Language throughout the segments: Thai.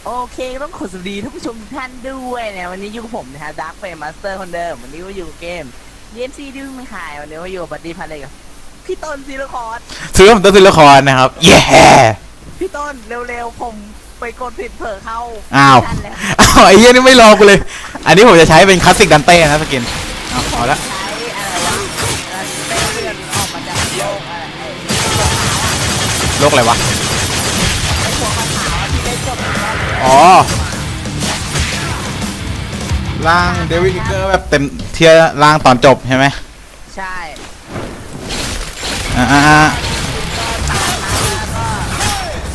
ามสองหนึ่งโอเคต้องขอสวัสดีท่านผู้ชมทุกท่านด้วยนะวันนี้อยู่กับผมนะฮะดาร์คเฟรมมาสเตอร์คนเดิม วันนี้ก็อยู่กับเกมเยนซีดื้อไม่ขาย วันนี้ก็อยู่กับบัดดี้พันเลยกับพี่ต้นซีรคอร์ดซื้อผมต้องซื้อละครนะครับ เย้พี่ต้นเร็วๆผมไปกดผิดเผลอเข้าอ้าว ไม่ทันแล้วอ้าวไอ้เหี้ยนี่ไม่รอกูเลย อันนี้ผมจะใช้เป็นคลาสสิกดันเต้นะสกินเอาเอาละ ใช้อะไรวะเอ่อเต้นเลือดออกมาจากโลกอะไรไอ้โรคอะไรวะ อ๋อร่างเดวิดเกอร์แบบเต็มเทียร่างตอนจบใช่ไหมใช่อ่าอ่าอ่าก็ตามมาแล้วก็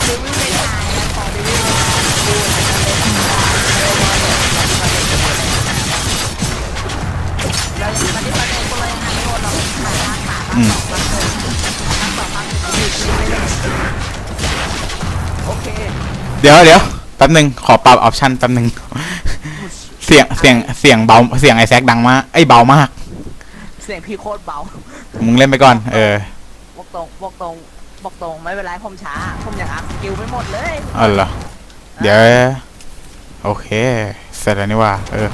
ดิวิไม่ได้นะของดิวิไม่ได้ดูแล้วมันที่ประเด็นก็เลยหาไม่หมดหรอกหาหาหาอืมทั้งสองครั้งคือไม่ได้โอเคเดี๋ยวเดี๋ยว แป๊บหนึ่งขอปรับออปชั่นแป๊บหนึ่ง เสียงเสียงเสียงเบาเสียงไอแซกดังมากไอยเบามาก เสียงพี่โคตรเบามึงเล่นไปก่อน เออ บอกตรงบอกตรงบอกตรงไม่เป็นไรผมช้า ผมอยากอัพสกิลไปหมดเลยเอ๋อเหรอเดี๋ยว โอเค เสร็จแล้วนี่ว่า เออ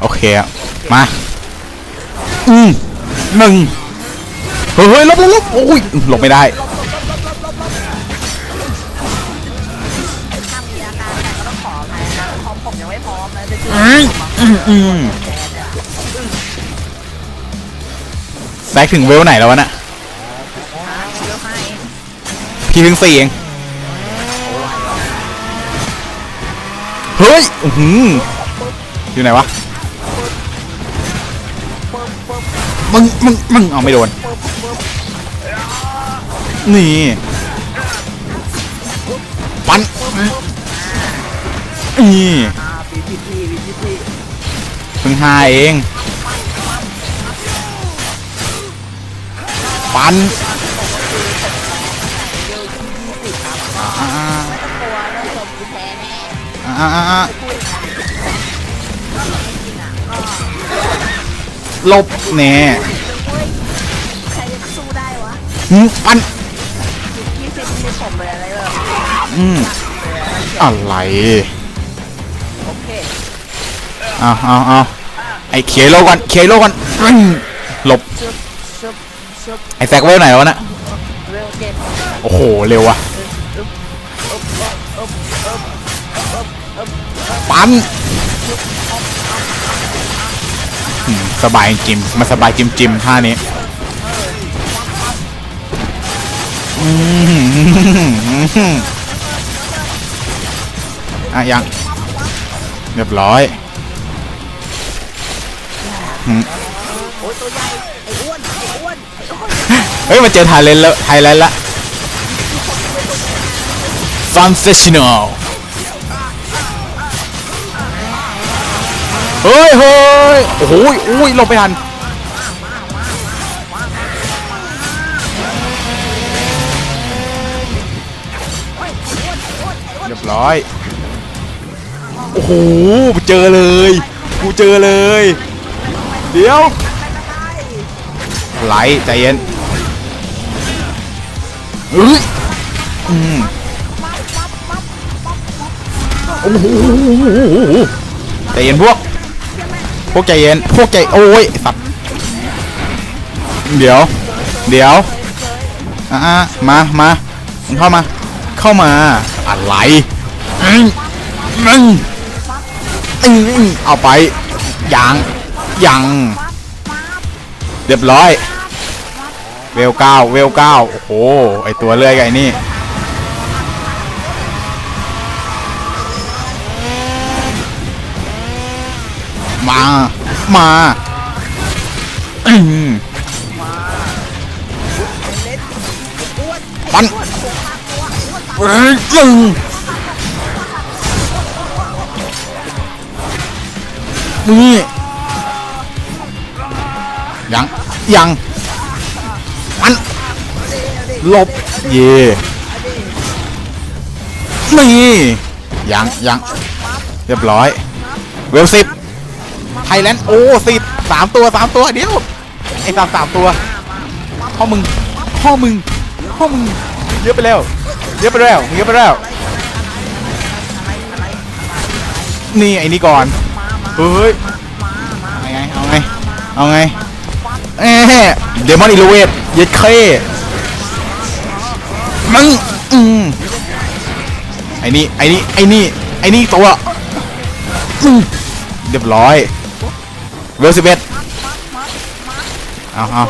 โอเคอะมาอืมหนึ่งเฮ้ยเฮ้ยลบลบลบโอ้ยหลบไม่ได้ถ้า นะจะช่วยอืมแทนเนี่ยแซกถึงเวลไหนแล้ววะน่ะพี่เพิ่งสี่เองเฮ้ยอื้อยู่ไหนวะมึงมึงมึงเอาไม่โดน นี่ปันนี่ พิ่งห้าเอง ปันเร็วที่ยี่สิบครับก็อ่าไม่ต้องกลัวเรื่องจบแน่อ่าอ่าอ่าอ่าพูดอย่างนั้นก็จริงๆอะก็ลบแน่ใครจะสู้ได้วะหืมปันอืมอะไรโอเคเอาเอาเอา อ้เคลียโลก่อนเคลียโลก่อนอืมหลบชุบชุบชุบไอ้แซกเวลไหนวะน่ะเร็วเก็บโอ้โหเร็วว่ะปั๊มอืมสบายจิมมาสบายจิมจิมท่านี้อืมอะยังเรียบร้อย โอ้ยตัวใหญ่ไอ้อ้วนไอ้อ้วนไอ้อ้วนเฮ้ยมาเจอไทยแลนด์แล้วไทยแลนด์ละ sensational เฮ้ยเฮ้ยโอ้โหอุ้ยลบไปทันเรียบร้อย โอ้โห เจอเลย กูเจอเลย เดี๋ยวไหลใจเย็นเฮ้ยอืมโอ้โหใจเย็นพวก พวกใจเย็น พวกใจโอ้ยสัตว์เดี๋ยว เดี๋ยวอะมามาเข้ามา เข้ามา อะไรอืมอืมอืมเอาไปยัง ยัง เรียบร้อย เวลเก้าเวลเก้าโอ้โห ไอตัวเลื่อยไงนี่ มา มาปันเฮ้ยจึงนี่ ยังยังมันหลบเย่นี่ยังยังเรียบร้อย เวลสิบไทยแลนด์โอ้สิบสามตัวสามตัวเดี๋ยวไอ้สามสามตัวพ่อมึงพ่อมึงพ่อมึงเยอะไปแล้วเยอะไปแล้วเยอะไปแล้ว นี่ไอ้นี่ก่อนเฮ้ยเอาไงเอาไงเอาไง เอ๊ะเดมอนอิลูเวตเย็ดเคมึงอืมไอ้นี่ไอ้นี่ไอ้นี่ไอ้นี่ตัวอืมเรียบร้อยเวลสิบเอ็ดเอาเอา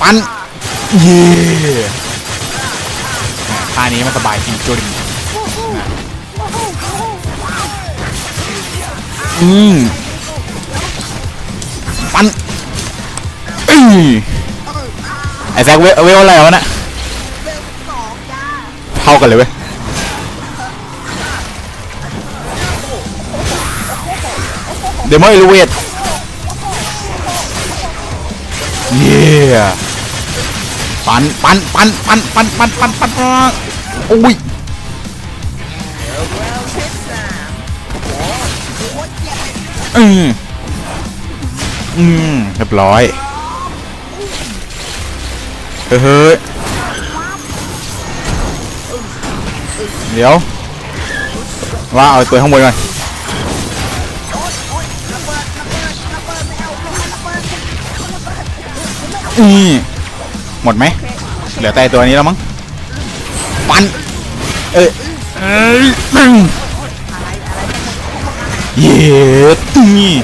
ปันเย่ท่านี้มันสบายจริงจุดนอืม ปันอื้อไอ้แซกเวเวลอะไรวะน่ะเบลสองจ้าเท่ากันเลยเว้ยเดมอนอิลูเวตเย้ปันปันปันปันปันปันปันปันปันโอ้ยอืม รียบร้อยเฮ้ยเดี๋ยวว่าเอาตัวข้างบนก่อนหมดไหมเหลือแต่ตัวนี้แล้วมั้งปันเอ้ยเย้นี่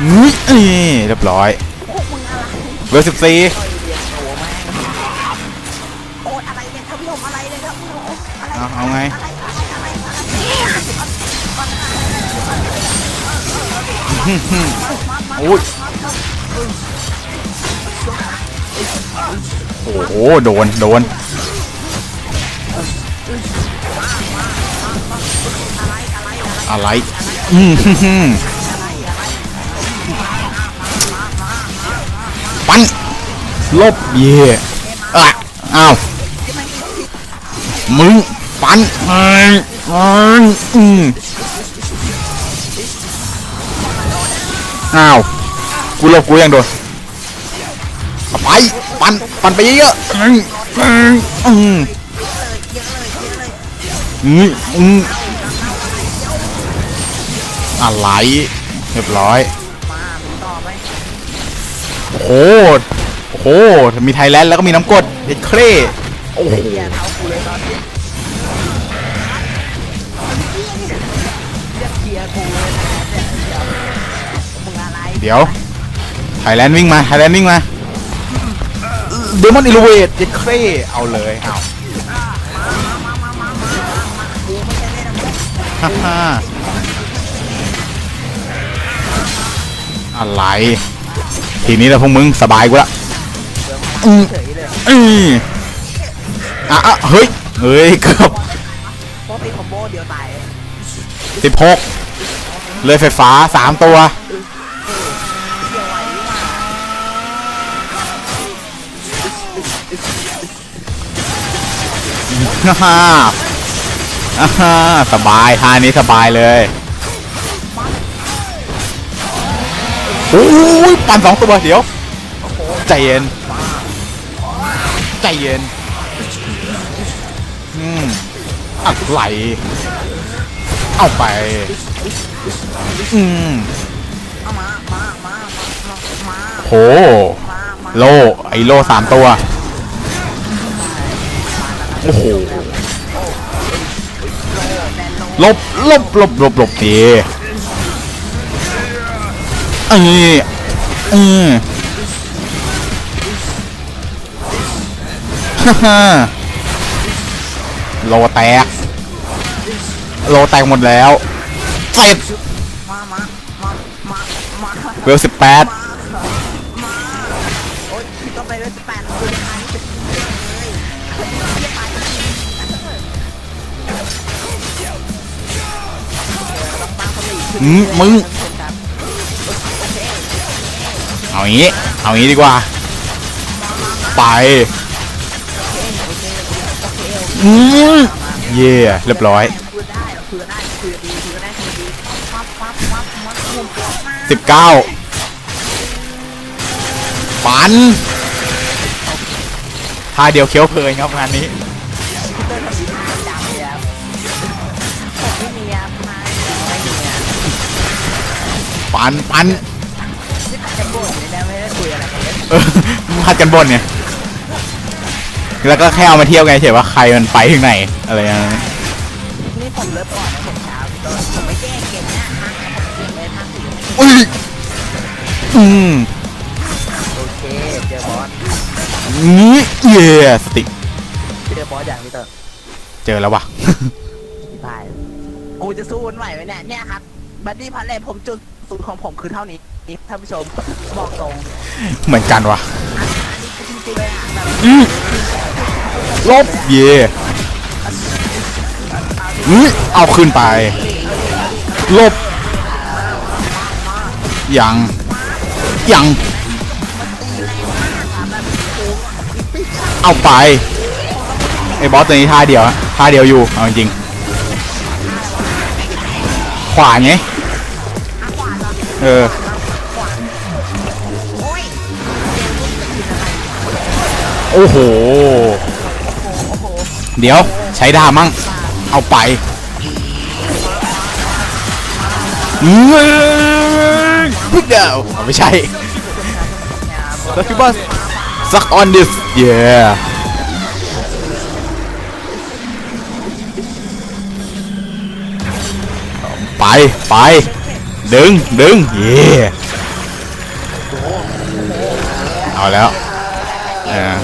นี่เรียบร้อยเบอร์สิบสี่เอาไงโอ้โห โดน โดน อะไร อืม ลบเย่อะอ้าวมึงปันอ้ไอ้อืมอ้าวกูลบกูยังโดนไปปันปันไปเยอะอืมอืมอืมอืมอืมอะไรเรียบร้อยมามึงต่อไห โอ้โหโอ้โห มีไทยแลนด์แล้วก็มีน้ำกรดเอ็ดเครโอ้โหเฮียเท้ากูเลยตอนนี้เรียกเฮียกูเลยนะเนี่ยเดี๋ยวมึงอะไรเดี๋ยว ไทยแลนด์วิ่งมา ไทยแลนด์วิ่งมาเดมอนอิลูเวตเอ็ดเครเอาเลยเอาฮ่าฮ่าอะไร ทีนี้เราพวกมึงสบายกูละ อืมเฉยเลยอืมอะอะเฮ้ย เฮ้ยเกือบเพราะเป็นคอมโบเดียวตายสิบหกเลยไฟฟ้าสามตัวเดียวไว้นี่าฮ่าฮ่าอ่าฮ่าสบายท่านี้สบายเลยโอ้ยปั่นสองตัวเดี๋ยว ใจเย็น ใจเย็น อืมอะไรเอาไป อืมเอามามามามามาโห โล ไอโลสามตัว โอ้โห ลบ ลบ ลบ ลบ ลบดีเอ้ยเอ้ย โลแตก โลแตกหมดแล้วเสร็จเวลสิบแปดมึง เอาอย่างนี้ เอาอย่างนี้ดีกว่า ไป เย่เรียบร้อยสิบเก้าปันท่าเดียวเคี้ยวเพลินครับงานนี้ปันปันหัดกันบนเนี่ย แล้วก็แค่เอามาเทียบไงเฉยว่าใครมันไปถึงไหนอะไรอย่างเงี้ยนี่ผมเลิฟก่อนนะผมเช้าพี่ต้นผมไม่แก้เกมนะพักนะผมเกมไม่พักสิอุ้ยอืมโอเคเจอบอสนี่เย่สติเจอบอสอย่างพี่ต้นเจอแล้ววะพี่พายกูจะสู้มันไหวไหมเนี่ยเนี่ยครับบัดดี้พันเลยผมจุดสูตรของผมคือเท่านี้นี่ท่านผู้ชมบอกตรง เหมือนกันวะอันอันนี้คือจริงๆเลยอะแบบอืม ลบเย่อือเอาขึ้นไป ลบ ยัง ยัง เอาไปไอ้บอสตัวนี้ท่าเดียวท่าเดียวอยู่ เอาจริง ขวาไง เออ โอ้โห เดี๋ยวใช้ดาบมั่ง เอาไปฮ้ยพึ่งเดาวไม่ใช่แล้วคิดว่า suck on this yeah ไป ไป ดึง ดึง เย่เอาแล้วเออ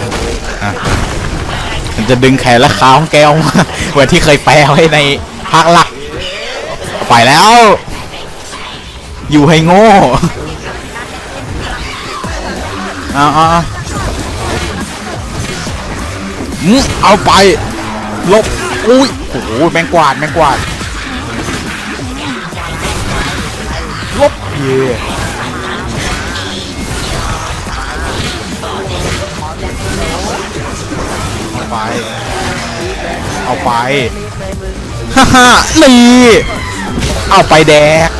อะ มันจะดึงแขนและขาของแกออกมาเหมือนที่เคยแปลไว้ในภาคหลัก ไปแล้ว อยู่ให้โง่เอาเอาเอาอืมเอาไป ลบ อุ้ยโอ้โหแมงกวาดแมงกวาด ลบ เย่ ไป เอาไป ฮ่าฮ่านี่เอาไปแดก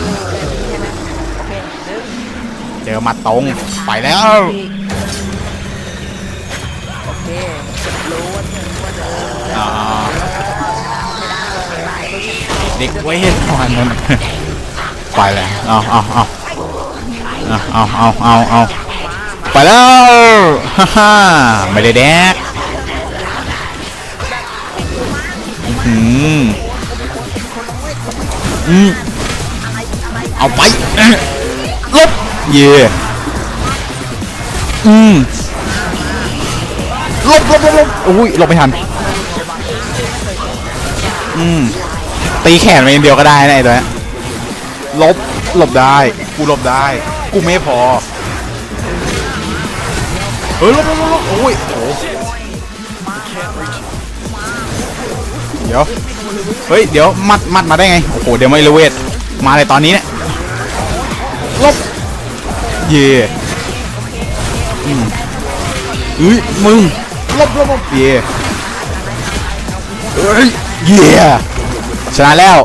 เจอมาตรง ไปแล้ว โอเครู้ว่าเธอว่าเธออ่าเด็กเวทวันนั้นไปแล้ว เอาเอาเอาเอาเอาเอาเอาไปแล้ว ฮ่าฮ่าไม่ได้แดก อืมอืมเอาไปลบเย่อืมลบลบลบลบอุ้ยลบไม่ทันอืมตีแขนไปเดียวก็ได้นะไอ้ตัวนี้ลบหลบได้ กูหลบได้ กูไม่พอ เฮ้ยลบลบลบหลบโอ้ยโอ้ ดี๋ยวเฮ้ยเดี๋ยวมัดมัดมาได้ไงโอ้โหเดี๋ยวไม่เลเวทมาเลยตอนนี้เนี่ยลบเย่อืมเฮ้ยมึงลบลบลบเย่เฮ้ยเย่ชนะแล้ว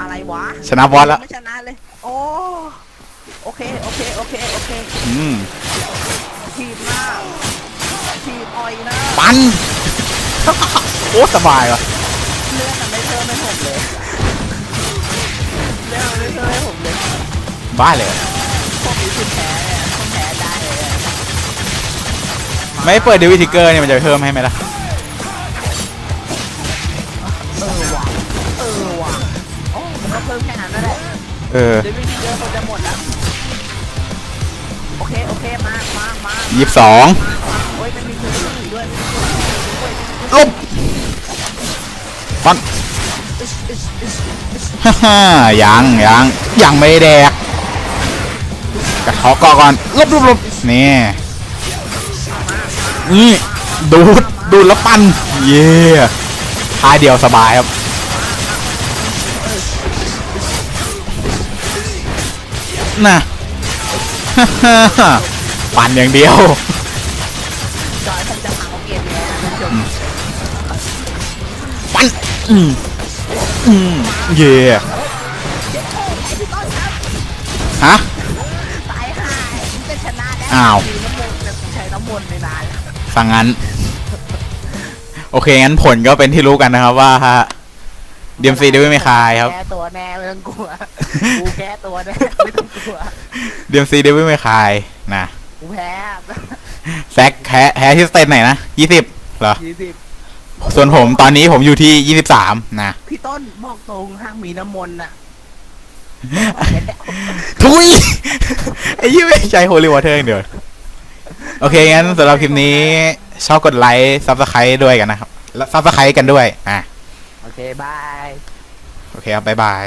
อะไรวะชนะบอสแล้วไม่ชนะเลยโอ้โอเคโอเคโอเคโอเคอืมทีมหน้าทีมอ่อยหน้าปันโอ้สบายว่ะ ให้ผมเลยเลื่อนไม่เพิ่มให้ผมเลยบ้าเลยพวกนี้คือแพ้เนี่ยผมแพ้ได้เลยอะไม่เปิดดิวิทิกเกอร์เนี่ยมันจะเพิ่มให้ไหมล่ะ เออว่ะเออว่ะโอ้มันก็เพิ่มแค่นั้นนั่นแหละเออเดี๋ยววิธีเยอะคนจะหมดแล้วโอเคโอเคมามามายี่สิบสองโอ้ยมันมีคือสีด้วยลบปัน ฮ่าฮ่ายังยังยังไม่แดกกระเทาะก่อก่อนลบลบลบนี่นี่ดูดดูดแล้วปันเย่ท่าเดียวสบายครับน่ะฮ่าฮ่าฮ่าปั่นอย่างเดียวจอยผมจะเผาเกมนี้นะท่านผู้ชมปัน อืมอืมเย่ฮะตายห่าจะชนะแล้วอ้าวมีน้ำมนต์แบบใช้น้ำมนต์ไปนานแล้วฟังงั้น โอเค งั้นผลก็เป็นที่รู้กันนะครับว่า DMC เดวิลไม่คายครับแก้ตัวแน่ไม่ต้องกลัวกูแก้ตัวแน่ไม่ต้องกลัว DMC เดวิลไม่คายนะกูแพ้แซกแพ้แพ้ที่สเตนไหนนะยี่สิบเหรอยี่สิบ ส่วนผมตอนนี้ผมอยู่ที่ยี่สิบสามนะ พี่ต้นบอกตรงห้างมีน้ำมนต์น่ะทุย ไอ้ยี่ไม่ใช่โฮลิวอเทอร์เดียว โอเค งั้นสำหรับคลิปนี้ชอบกดไลค์ซับสไครต์ด้วยกันนะครับ แล้วซับสไครต์กันด้วย อะ โอเค บาย โอเคครับบ๊ายบาย